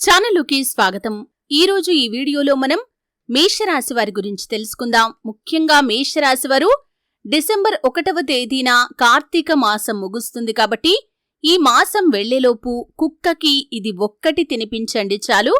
ఛానలుకి స్వాగతం. ఈ రోజు ఈ వీడియోలో మనం మేషరాశి వారి గురించి తెలుసుకుందాం. ముఖ్యంగా మేషరాశి వారు డిసెంబర్ ఒకటవ తేదీన కార్తీక మాసం ముగుస్తుంది కాబట్టి ఈ మాసం వెళ్ళేలోపు కుక్కకి ఇది ఒక్కటి తినిపించండి చాలు.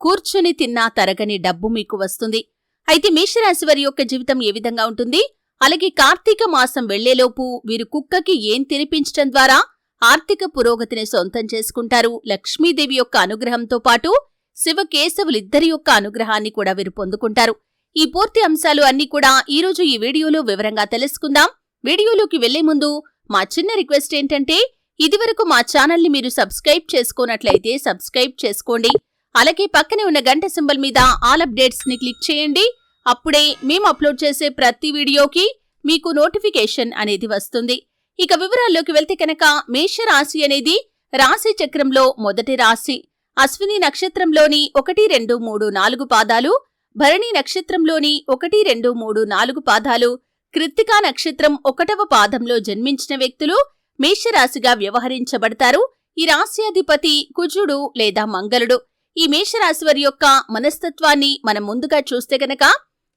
కూర్చుని తిన్నా తరగని డబ్బు మీకు వస్తుంది. అయితే మేషరాశి వారి యొక్క జీవితం ఏ విధంగా ఉంటుంది? అలాగే కార్తీక మాసం వెళ్ళేలోపు వీరు కుక్కకి ఏం తినిపించడం ద్వారా ఆర్థిక పురోగతిని సొంతం చేసుకుంటారు. లక్ష్మీదేవి యొక్క అనుగ్రహంతో పాటు శివకేశవులిద్దరి యొక్క అనుగ్రహాన్ని కూడా వీరు పొందుకుంటారు. ఈ పూర్తి అంశాలు అన్ని కూడా ఈరోజు ఈ వీడియోలో వివరంగా తెలుసుకుందాం. వీడియోలోకి వెళ్ళే ముందు మా చిన్న రిక్వెస్ట్ ఏంటంటే ఇదివరకు మా ఛానల్ని మీరు సబ్స్క్రైబ్ చేసుకోనట్లయితే సబ్స్క్రైబ్ చేసుకోండి. అలాగే పక్కనే ఉన్న గంట సింబల్ మీద ఆల్ అప్డేట్స్ని క్లిక్ చేయండి. అప్పుడే మేము అప్లోడ్ చేసే ప్రతి వీడియోకి మీకు నోటిఫికేషన్ అనేది వస్తుంది. ఇక వివరాల్లోకి వెళ్తే కనుక మేషరాశి అనేది రాశి చక్రంలో మొదటి రాశి. అశ్విని నక్షత్రంలోని ఒకటి రెండు మూడు నాలుగు పాదాలు భరణి నక్షత్రంలోని ఒకటి రెండు మూడు నాలుగు పాదాలు కృత్తికా నక్షత్రం ఒకటవ పాదంలో జన్మించిన వ్యక్తులు మేషరాశిగా వ్యవహరించబడతారు. ఈ రాశ్యాధిపతి కుజుడు లేదా మంగళుడు. ఈ మేషరాశి వారి యొక్క మనస్తత్వాన్ని మనం ముందుగా చూస్తే గనక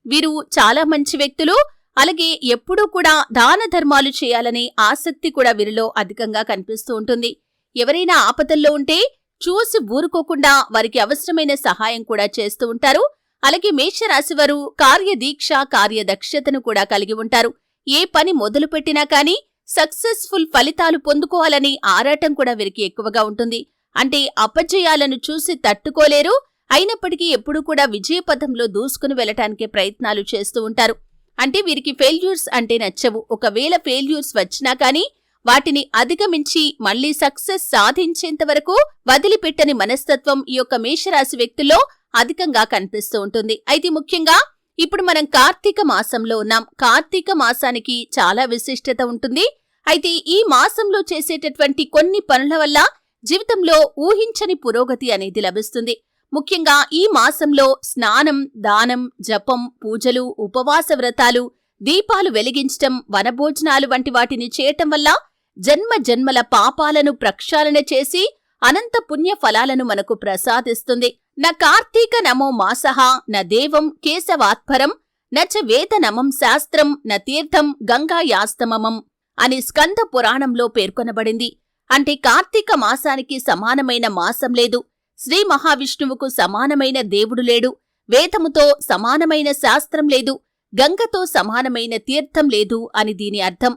వీరు చాలా మంచి వ్యక్తులు అలాగే ఎప్పుడూ కూడా దాన ధర్మాలు చేయాలనే ఆసక్తి కూడా వీరిలో అధికంగా కనిపిస్తూ ఉంటుంది. ఎవరైనా ఆపదల్లో ఉంటే చూసి ఊరుకోకుండా వారికి అవసరమైన సహాయం కూడా చేస్తూ ఉంటారు. అలాగే మేషరాశి వారు కార్యదీక్ష కార్యదక్షతను కూడా కలిగి ఉంటారు. ఏ పని మొదలుపెట్టినా కానీ సక్సెస్ఫుల్ ఫలితాలు పొందుకోవాలని ఆరాటం కూడా వీరికి ఎక్కువగా ఉంటుంది. అంటే అపజయాలను చూసి తట్టుకోలేరు. అయినప్పటికీ ఎప్పుడూ కూడా విజయపథంలో దూసుకుని వెళ్ళటానికి ప్రయత్నాలు చేస్తూ ఉంటారు. అంటే వీరికి ఫెయిల్యూర్స్ అంటే నచ్చవు. ఒకవేళ ఫెయిల్యూర్స్ వచ్చినా కానీ వాటిని అధిగమించి మళ్ళీ సక్సెస్ సాధించేంత వరకు వదిలిపెట్టని మనస్తత్వం ఈ యొక్క మేషరాశి వ్యక్తుల్లో అధికంగా కనిపిస్తూ ఉంటుంది. అయితే ముఖ్యంగా ఇప్పుడు మనం కార్తీక మాసంలో ఉన్నాం. కార్తీక మాసానికి చాలా విశిష్టత ఉంటుంది. అయితే ఈ మాసంలో చేసేటటువంటి కొన్ని పనుల వల్ల జీవితంలో ఊహించని పురోగతి అనేది లభిస్తుంది. ముఖ్యంగా ఈ మాసంలో స్నానం దానం జపం పూజలు ఉపవాస వ్రతాలు దీపాలు వెలిగించటం వనభోజనాలు వంటి వాటిని చేయటం వల్ల జన్మ జన్మల పాపాలను ప్రక్షాళన చేసి అనంత పుణ్య ఫలాలను మనకు ప్రసాదిస్తుంది. న కార్తీక నమో మాసః న దేవం కేశవాత్పరం నచ వేద నమం శాస్త్రం న తీర్థం గంగాయాస్తమమం అని స్కంద పురాణంలో పేర్కొనబడింది. అంటే కార్తీక మాసానికి సమానమైన మాసం లేదు. శ్రీ మహావిష్ణువుకు సమానమైన దేవుడు లేడు. వేదముతో సమానమైన శాస్త్రం లేదు. గంగతో సమానమైన తీర్థం లేదు అని దీని అర్థం.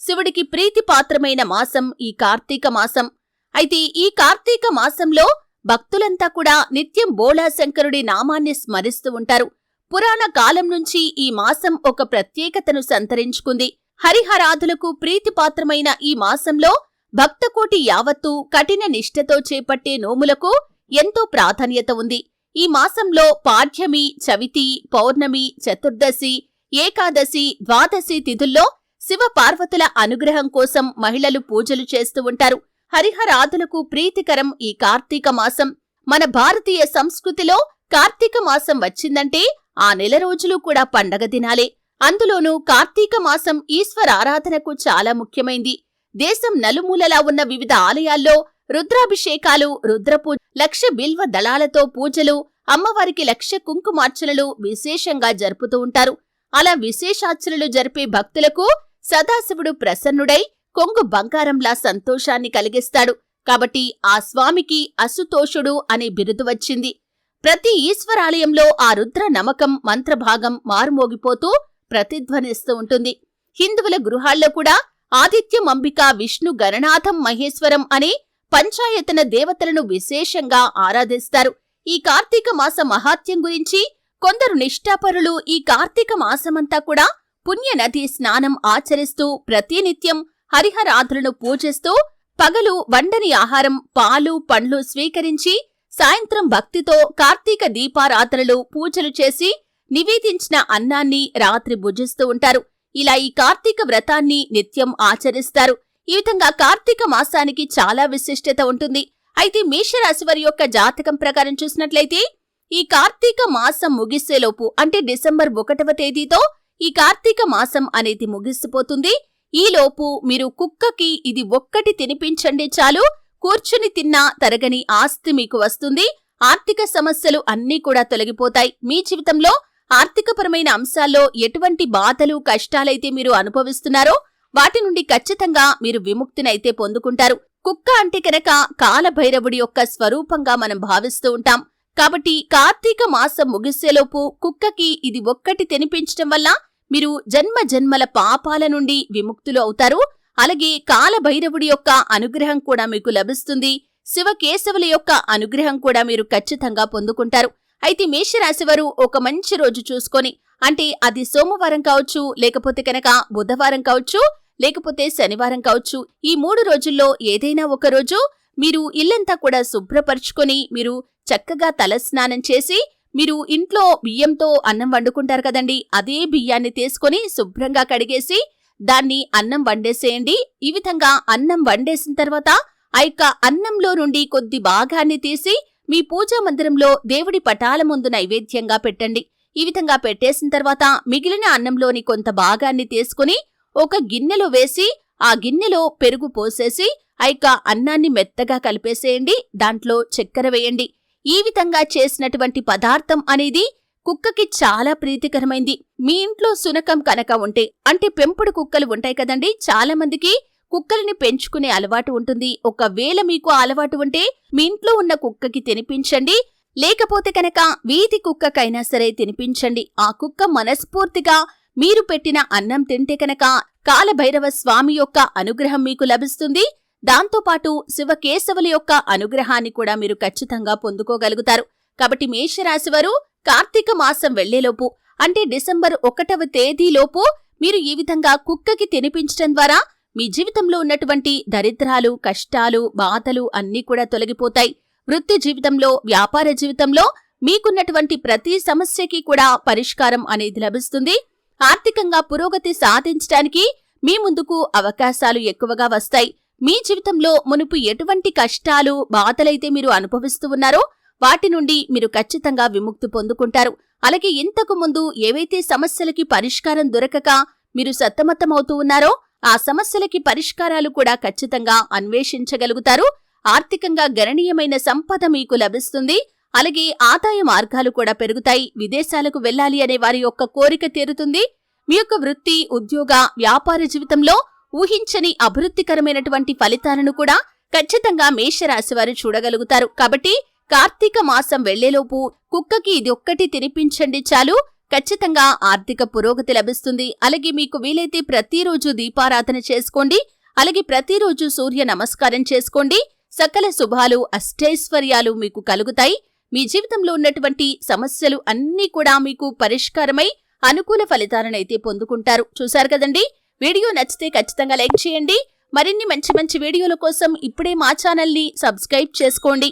శివుడికి ప్రీతిపాత్రమైన మాసం ఈ కార్తీక మాసం. అయితే ఈ కార్తీక మాసంలో భక్తులంతా కూడా నిత్యం బోళాశంకరుడి నామాన్ని స్మరిస్తూ ఉంటారు. పురాణ కాలం నుంచి ఈ మాసం ఒక ప్రత్యేకతను సంతరించుకుంది. హరిహరాధులకు ప్రీతిపాత్రమైన ఈ మాసంలో భక్తకోటి యావత్తు కఠిన నిష్ఠతో చేపట్టే నోములకు ఎంతో ప్రాధాన్యత ఉంది. ఈ మాసంలో పాఠ్యమి చవితి పౌర్ణమి చతుర్దశి ఏకాదశి ద్వాదశి తిథుల్లో శివ పార్వతుల అనుగ్రహం కోసం మహిళలు పూజలు చేస్తూ ఉంటారు. హరిహరాదులకు ప్రీతికరం ఈ కార్తీక మాసం. మన భారతీయ సంస్కృతిలో కార్తీక మాసం వచ్చిందంటే ఆ నెల రోజులు కూడా పండగ దినాలే. అందులోనూ కార్తీక మాసం ఈశ్వర ఆరాధనకు చాలా ముఖ్యమైంది. దేశం నలుమూలలా ఉన్న వివిధ ఆలయాల్లో రుద్రాభిషేకాలు రుద్రపూజ లక్ష బిల్వ దళాలతో పూజలు అమ్మవారికి లక్ష కుంకుమార్చనలు విశేషంగా జరుపుతూ ఉంటారు. అలా విశేషార్చనలు జరిపే భక్తులకు సదాశివుడు ప్రసన్నుడై కొంగు బంగారంలా సంతోషాన్ని కలిగిస్తాడు. కాబట్టి ఆ స్వామికి అసుతోషుడు అనే బిరుదు వచ్చింది. ప్రతి ఈశ్వరాలయంలో ఆ రుద్ర నమకం మంత్రభాగం మారుమోగిపోతూ ప్రతిధ్వనిస్తూ ఉంటుంది. హిందువుల గృహాల్లో కూడా ఆదిత్యం అంబిక విష్ణు గణనాథం మహేశ్వరం అనే పంచాయతన దేవతలను విశేషంగా ఆరాధిస్తారు. ఈ కార్తీక మాస మహాత్యం గురించి కొందరు నిష్ఠాపరులు ఈ కార్తీక మాసమంతా కూడా పుణ్యనది స్నానం ఆచరిస్తూ ప్రతినిత్యం హరిహరాధులను పూజిస్తూ పగలు వండని ఆహారం పాలు పండ్లు స్వీకరించి సాయంత్రం భక్తితో కార్తీక దీపారాధనలు పూజలు చేసి నివేదించిన అన్నాన్ని రాత్రి భుజిస్తూ ఉంటారు. ఇలా ఈ కార్తీక వ్రతాన్ని నిత్యం ఆచరిస్తారు. ఈ విధంగా కార్తీక మాసానికి చాలా విశిష్టత ఉంటుంది. అయితే మేషరాశి వారి యొక్క జాతకం ప్రకారం చూసినట్లయితే ఈ కార్తీక మాసం ముగిసేలోపు అంటే డిసెంబర్ ఒకటవ తేదీతో ఈ కార్తీక మాసం అనేది ముగిసిపోతుంది. ఈలోపు మీరు కుక్కకి ఇది ఒక్కటి తినిపించండి చాలు. కూర్చుని తిన్నా తరగని ఆస్తి మీకు వస్తుంది. ఆర్థిక సమస్యలు అన్నీ కూడా తొలగిపోతాయి. మీ జీవితంలో ఆర్థికపరమైన అంశాల్లో ఎటువంటి బాధలు కష్టాలైతే మీరు అనుభవిస్తున్నారో వాటి నుండి ఖచ్చితంగా మీరు విముక్తినైతే పొందుకుంటారు. కుక్క అంటే కనుక కాలభైరవుడి యొక్క స్వరూపంగా మనం భావిస్తూ ఉంటాం. కాబట్టి కార్తీక మాసం ముగిసేలోపు కుక్కకి ఇది ఒక్కటి తినిపించటం వల్ల మీరు జన్మ జన్మల పాపాల నుండి విముక్తులు అవుతారు. అలాగే కాలభైరవుడి యొక్క అనుగ్రహం కూడా మీకు లభిస్తుంది. శివకేశవుల యొక్క అనుగ్రహం కూడా మీరు ఖచ్చితంగా పొందుకుంటారు. అయితే మేషరాశివారు ఒక మంచి రోజు చూసుకొని అంటే అది సోమవారం కావచ్చు లేకపోతే కనుక బుధవారం కావచ్చు లేకపోతే శనివారం కావచ్చు. ఈ మూడు రోజుల్లో ఏదైనా ఒక రోజు మీరు ఇల్లంతా కూడా శుభ్రపరుచుకొని మీరు చక్కగా తలస్నానం చేసి మీరు ఇంట్లో బియ్యంతో అన్నం వండుకుంటారు కదండి. అదే బియ్యాన్ని తీసుకొని శుభ్రంగా కడిగేసి దాన్ని అన్నం వండేసేయండి. ఈ విధంగా అన్నం వండేసిన తర్వాత ఆ యొక్క అన్నంలో నుండి కొద్ది భాగాన్ని తీసి మీ పూజా మందిరంలో దేవుడి పటాల ముందు నైవేద్యంగా పెట్టండి. ఈ విధంగా పెట్టేసిన తర్వాత మిగిలిన అన్నంలోని కొంత భాగాన్ని తీసుకుని ఒక గిన్నెలో వేసి ఆ గిన్నెలో పెరుగు పోసేసి ఆ యొక్క అన్నాన్ని మెత్తగా కలిపేసేయండి. దాంట్లో చక్కెర వేయండి. ఈ విధంగా చేసినటువంటి పదార్థం అనేది కుక్కకి చాలా ప్రీతికరమైంది. మీ ఇంట్లో సునకం కనుక ఉంటే అంటే పెంపుడు కుక్కలు ఉంటాయి కదండి చాలా మందికి కుక్కల్ని పెంచుకునే అలవాటు ఉంటుంది. ఒకవేళ మీకు అలవాటు ఉంటే మీ ఇంట్లో ఉన్న కుక్కకి తినిపించండి. లేకపోతే కనుక వీధి కుక్కకైనా సరే తినిపించండి. ఆ కుక్క మనస్ఫూర్తిగా మీరు పెట్టిన అన్నం తింటే కనుక కాలభైరవ స్వామి యొక్క అనుగ్రహం మీకు లభిస్తుంది. దాంతోపాటు శివకేశవుల యొక్క అనుగ్రహాన్ని కూడా మీరు ఖచ్చితంగా పొందుకోగలుగుతారు. కాబట్టి మేషరాశివారు కార్తీక మాసం వెళ్ళేలోపు అంటే డిసెంబర్ ఒకటవ తేదీలోపు మీరు ఈ విధంగా కుక్కకి తినిపించడం ద్వారా మీ జీవితంలో ఉన్నటువంటి దరిద్రాలు కష్టాలు బాధలు అన్నీ కూడా తొలగిపోతాయి. వృత్తి జీవితంలో వ్యాపార జీవితంలో మీకున్నటువంటి ప్రతి సమస్యకి కూడా పరిష్కారం అనేది లభిస్తుంది. ఆర్థికంగా పురోగతి సాధించడానికి మీ ముందుకు అవకాశాలు ఎక్కువగా వస్తాయి. మీ జీవితంలో మునుపు ఎటువంటి కష్టాలు బాధలైతే మీరు అనుభవిస్తూ ఉన్నారో వాటి నుండి మీరు ఖచ్చితంగా విముక్తి పొందుకుంటారు. అలాగే ఇంతకు ముందు ఏవైతే సమస్యలకి పరిష్కారం దొరకక మీరు సత్తమత్తమవుతూ ఉన్నారో ఆ సమస్యలకి పరిష్కారాలు కూడా ఖచ్చితంగా అన్వేషించగలుగుతారు. ఆర్థికంగా గణనీయమైన సంపద మీకు లభిస్తుంది. అలాగే ఆదాయ మార్గాలు కూడా పెరుగుతాయి. విదేశాలకు వెళ్ళాలి అనే వారి యొక్క కోరిక తీరుతుంది. మీ యొక్క వృత్తి ఉద్యోగ వ్యాపార జీవితంలో ఊహించని అభివృద్ధికరమైనటువంటి ఫలితాలను కూడా ఖచ్చితంగా మేషరాశి వారు చూడగలుగుతారు. కాబట్టి కార్తీక మాసం వెళ్ళేలోపు కుక్కకి ఇది ఒక్కటి తినిపించండి చాలు. ఖచ్చితంగా ఆర్థిక పురోగతి లభిస్తుంది. అలాగే మీకు వీలైతే ప్రతిరోజు దీపారాధన చేసుకోండి. అలాగే ప్రతిరోజు సూర్య నమస్కారం చేసుకోండి. సకల శుభాలు అష్టైశ్వర్యాలు మీకు కలుగుతాయి. మీ జీవితంలో ఉన్నటువంటి సమస్యలు అన్నీ కూడా మీకు పరిష్కారమై అనుకూల ఫలితాలనైతే పొందుకుంటారు. చూశారు కదండి? వీడియో నచ్చితే ఖచ్చితంగా లైక్ చేయండి. మరిన్ని మంచి మంచి వీడియోల కోసం ఇప్పుడే మా ఛానల్ని సబ్స్క్రైబ్ చేసుకోండి.